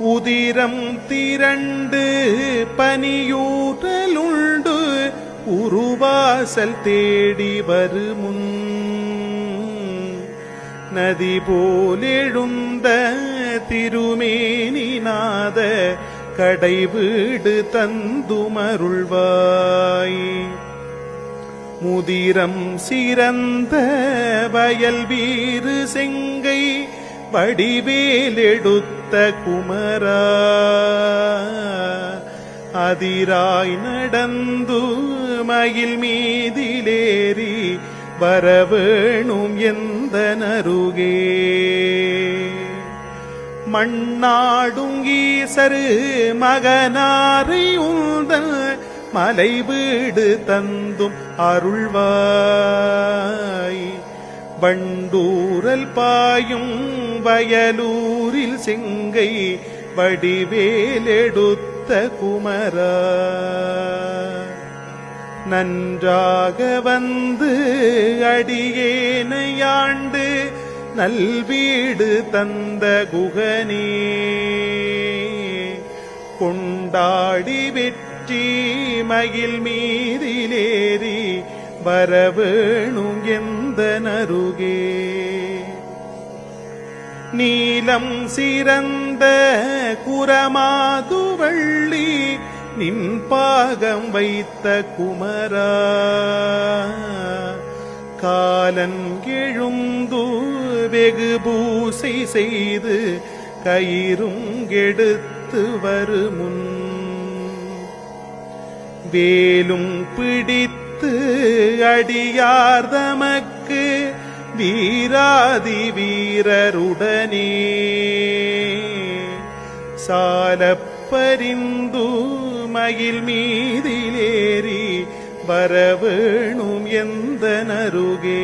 உதிரம் திரண்டு பனியூற்றலுண்டு உருவாசல் தேடி வருமுன். நதி போலெழுந்த திருமேனிநாத கடைவீடு தந்துமருள்வாய். முதிரம் சிறந்த வயல் வீறு செங்கை வடிவேலெடுத்த குமரா. அதிராய் நடந்து மயில் மீதிலேறி வரவேணும் எந்த நருகே மண்ணாடுங்கீசரு ஈசரு மகனாரை உந்தன் மலை வீடு தந்தும் அருள்வாய். வண்டூரல் பாயும் வயலூரில் செங்கை வடிவேலெடுத்த குமரா. நன்றாக வந்து அடியேனையாண்டு நல்வீடு தந்த குகனே. கொண்டாடி வெற்றி மகிழ் மீதிலேறி வரவேணும் எந்த நருகே நீலம் சிறந்த குரமாதுவள்ளி நின் பாகம் வைத்த குமரா. காலன் எழுந்து வெகு பூசை செய்து கயிறும் எடுத்து வருமுன். வேலும் பிடித்து அடியார் தமக்கு வீராதி வீரருடனே சாலப்பரிந்து மயில் மீதிலேறி வரவேணும் எந்த நருகே